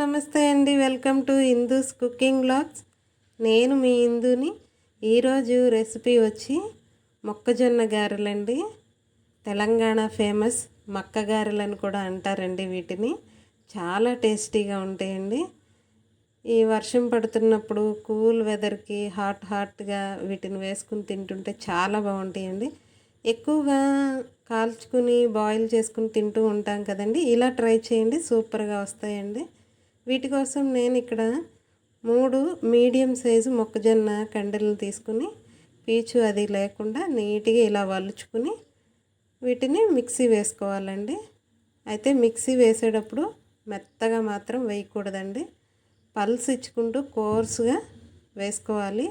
నమస్తే అండి. Welcome to Hindu's cooking blogs నేను మీ హిందూని ఈరోజు రెసిపీ వచ్చి మొక్కజొన్న గారెలండి. తెలంగాణ ఫేమస్ మక్క గారెలని కూడా అంటారండి వీటిని. చాలా టేస్టీగా ఉంటాయండి. ఈ వర్షం పడుతున్నప్పుడు కూల్ వెదర్కి హాట్ హాట్గా వీటిని వేసుకుని తింటుంటే చాలా బాగుంటాయండి. ఎక్కువగా కాల్చుకుని బాయిల్ చేసుకుని తింటూ ఉంటాం కదండి. ఇలా ట్రై చేయండి. సూపర్గా వస్తాయండి. వీటి కోసం నేను ఇక్కడ మూడు మీడియం సైజు మొక్కజొన్న కండలను తీసుకుని పీచు అది లేకుండా నీట్గా ఇలా వలుచుకుని వీటిని మిక్సీ వేసుకోవాలండి. అయితే మిక్సీ వేసేటప్పుడు మెత్తగా మాత్రం వేయకూడదండి. పల్స్ ఇచ్చుకుంటూ కోర్సుగా వేసుకోవాలి.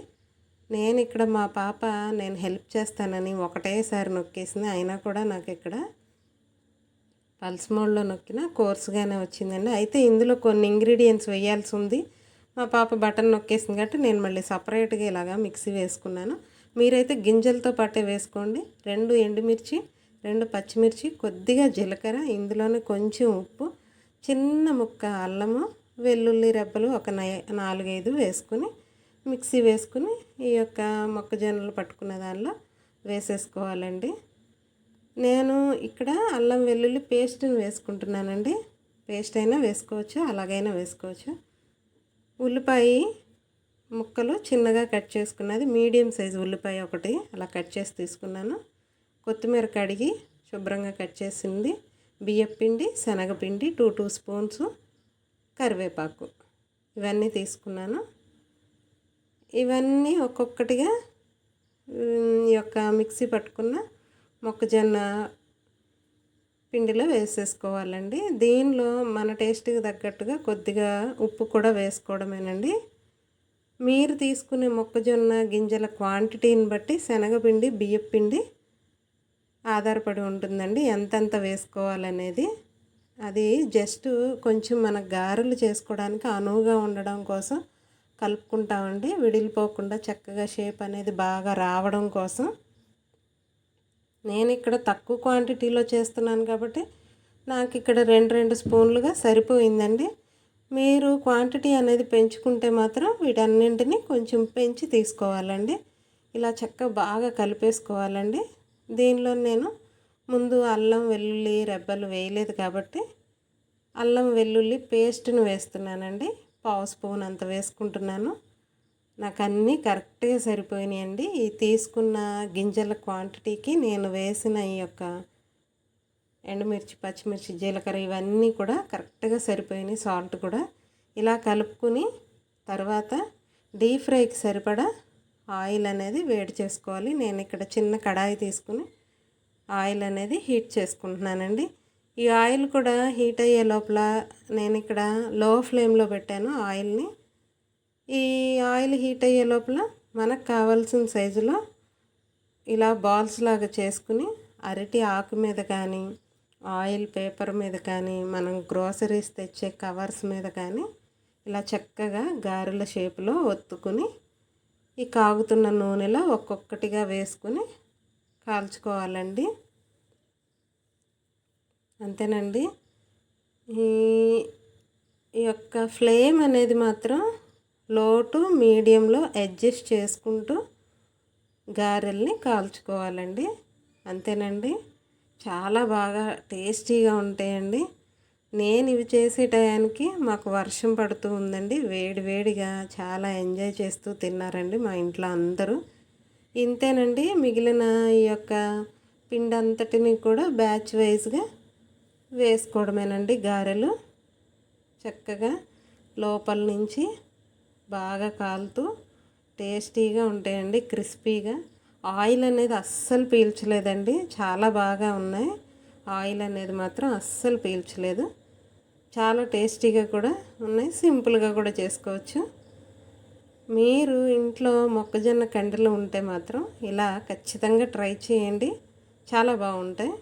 నేను ఇక్కడ మా పాప నేను హెల్ప్ చేస్తానని ఒకటేసారి నొక్కేసింది అయినా కూడా నాకు ఇక్కడ పల్స్ మోడ్లో నొక్కిన కోర్సుగానే వచ్చిందండి. అయితే ఇందులో కొన్ని ఇంగ్రీడియంట్స్ వేయాల్సి ఉంది. మా పాప బటన్ నొక్కేసింది కాబట్టి నేను మళ్ళీ సపరేట్గా ఇలాగా మిక్సీ వేసుకున్నాను. మీరైతే గింజలతో పాటే వేసుకోండి. రెండు ఎండుమిర్చి రెండు పచ్చిమిర్చి కొద్దిగా జీలకర్ర ఇందులోనే కొంచెం ఉప్పు చిన్న ముక్క అల్లము వెల్లుల్లి రెబ్బలు ఒక నాలుగైదు వేసుకుని మిక్సీ వేసుకుని ఈ యొక్క మొక్కజొన్నలు పట్టుకున్న దానిలో వేసేసుకోవాలండి. నేను ఇక్కడ అల్లం వెల్లుల్లి పేస్ట్ని వేసుకుంటున్నానండి. పేస్ట్ అయినా వేసుకోవచ్చు అలాగైనా వేసుకోవచ్చు. ఉల్లిపాయ ముక్కలు చిన్నగా కట్ చేసుకున్నది మీడియం సైజు ఉల్లిపాయ ఒకటి అలా కట్ చేసి తీసుకున్నాను. కొత్తిమీర కడిగి శుభ్రంగా కట్ చేసింది బియ్యపిండి శనగపిండి టూ టూ స్పూన్స్ కరివేపాకు. ఇవన్నీ తీసుకున్నాను. ఇవన్నీ ఒక్కొక్కటిగా ఈ యొక్క మిక్సీ పట్టుకున్న మొక్కజొన్న పిండిలో వేసేసుకోవాలండి. దీనిలో మన టేస్ట్కి తగ్గట్టుగా కొద్దిగా ఉప్పు కూడా వేసుకోవడమేనండి. మీరు తీసుకునే మొక్కజొన్న గింజల క్వాంటిటీని బట్టి శనగపిండి బియ్యపిండి ఆధారపడి ఉంటుందండి. ఎంతెంత వేసుకోవాలనేది. అది జస్ట్ కొంచెం మన గారెలు చేసుకోవడానికి అనువుగా ఉండడం కోసం కలుపుకుంటామండి. విడిలిపోకుండా చక్కగా షేప్ అనేది బాగా రావడం కోసం. నేను ఇక్కడ తక్కువ క్వాంటిటీలో చేస్తున్నాను కాబట్టి నాకు ఇక్కడ రెండు రెండు స్పూన్లుగా సరిపోయిందండి. మీరు క్వాంటిటీ అనేది పెంచుకుంటే మాత్రం వీటన్నింటినీ కొంచెం పెంచి తీసుకోవాలండి. ఇలా చక్కగా బాగా కలిపేసుకోవాలండి. దీనిలో నేను ముందు అల్లం వెల్లుల్లి రెబ్బలు వేయలేదు కాబట్టి అల్లం వెల్లుల్లి పేస్ట్ని వేస్తున్నానండి. పావు స్పూన్ అంత వేసుకుంటున్నాను. నాకు అన్నీ కరెక్ట్గా సరిపోయినాయండి. ఈ తీసుకున్న గింజల క్వాంటిటీకి నేను వేసిన ఈ యొక్క ఎండుమిర్చి పచ్చిమిర్చి జీలకర్ర ఇవన్నీ కూడా కరెక్ట్గా సరిపోయినాయి. సాల్ట్ కూడా. ఇలా కలుపుకుని తర్వాత డీప్ ఫ్రైకి సరిపడా ఆయిల్ అనేది వేడి చేసుకోవాలి. నేను ఇక్కడ చిన్న కడాయి తీసుకుని ఆయిల్ అనేది హీట్ చేసుకుంటున్నానండి. ఈ ఆయిల్ కూడా హీట్ అయ్యే లోపల నేను ఇక్కడ లో ఫ్లేమ్లో పెట్టాను. ఆయిల్ని ఈ ఆయిల్ హీట్ అయ్యే లోపల మనకు కావాల్సిన సైజులో ఇలా బాల్స్ లాగా చేసుకుని అరటి ఆకు మీద కానీ ఆయిల్ పేపర్ మీద కానీ మనం గ్రోసరీస్ తెచ్చే కవర్స్ మీద కానీ ఇలా చక్కగా గారెల షేప్లో ఒత్తుకుని ఈ కాగుతున్న నూనెలో ఒక్కొక్కటిగా వేసుకుని కాల్చుకోవాలండి. అంతేనండి. ఈ యొక్క ఫ్లేమ్ అనేది మాత్రం లో టు మీడియంలో అడ్జస్ట్ చేసుకుంటూ గారెల్ని కాల్చుకోవాలండి. అంతేనండి. చాలా బాగా టేస్టీగా ఉంటాయండి. నేను ఇవి చేసే టయానికి మాకు వర్షం పడుతూ ఉందండి. వేడి వేడిగా చాలా ఎంజాయ్ చేస్తూ తిన్నారండి మా ఇంట్లో అందరూ. ఇంతేనండి. మిగిలిన ఈ యొక్క పిండి అంతటిని కూడా బ్యాచ్ వైజ్గా వేసుకోవడమేనండి గారెలు. చక్కగా లోపల నుంచి బాగా కాలుతూ టేస్టీగా ఉంటాయండి క్రిస్పీగా. ఆయిల్ అనేది అస్సలు పీల్చలేదండి చాలా బాగా ఉన్నాయి. ఆయిల్ అనేది మాత్రం అస్సలు పీల్చలేదు. చాలా టేస్టీగా కూడా ఉన్నాయి సింపుల్గా కూడా చేసుకోవచ్చు. మీరు ఇంట్లో మొక్కజొన్న కండలు ఉంటే మాత్రం ఇలా ఖచ్చితంగా ట్రై చేయండి చాలా బాగుంటాయి.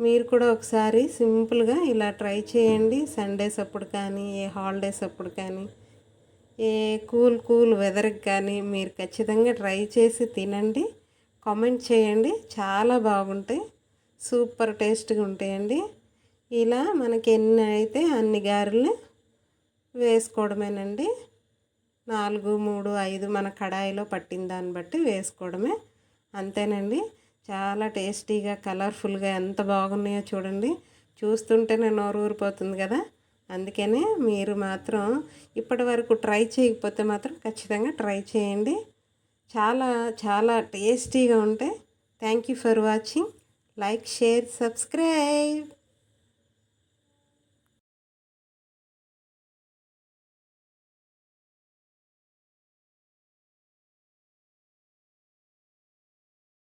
మీరు కూడా ఒకసారి సింపుల్గా ఇలా ట్రై చేయండి. సండేస్ అప్పుడు కానీ ఏ హాలిడేస్ అప్పుడు కానీ ఏ కూల్ కూల్ వెదర్కి కానీ మీరు ఖచ్చితంగా ట్రై చేసి తినండి. కామెంట్ చేయండి. చాలా బాగుంటాయి. సూపర్ టేస్ట్గా ఉంటాయండి. ఇలా మనకి ఎన్ని అయితే అన్ని గారెలు వేసుకోవడమేనండి. నాలుగు మూడు ఐదు మన కడాయిలో పట్టిన దాన్ని బట్టి వేసుకోవడమే. అంతేనండి. చాలా టేస్టీగా కలర్ఫుల్గా ఎంత బాగున్నాయో చూడండి. చూస్తుంటేనే నోరు ఊరిపోతుంది కదా. అందుకనే మీరు మాత్రం ఇప్పటి వరకు ట్రై చేయకపోతే మాత్రం ఖచ్చితంగా ట్రై చేయండి. చాలా చాలా టేస్టీగా ఉంటాయి thank you for watching. Like share subscribe.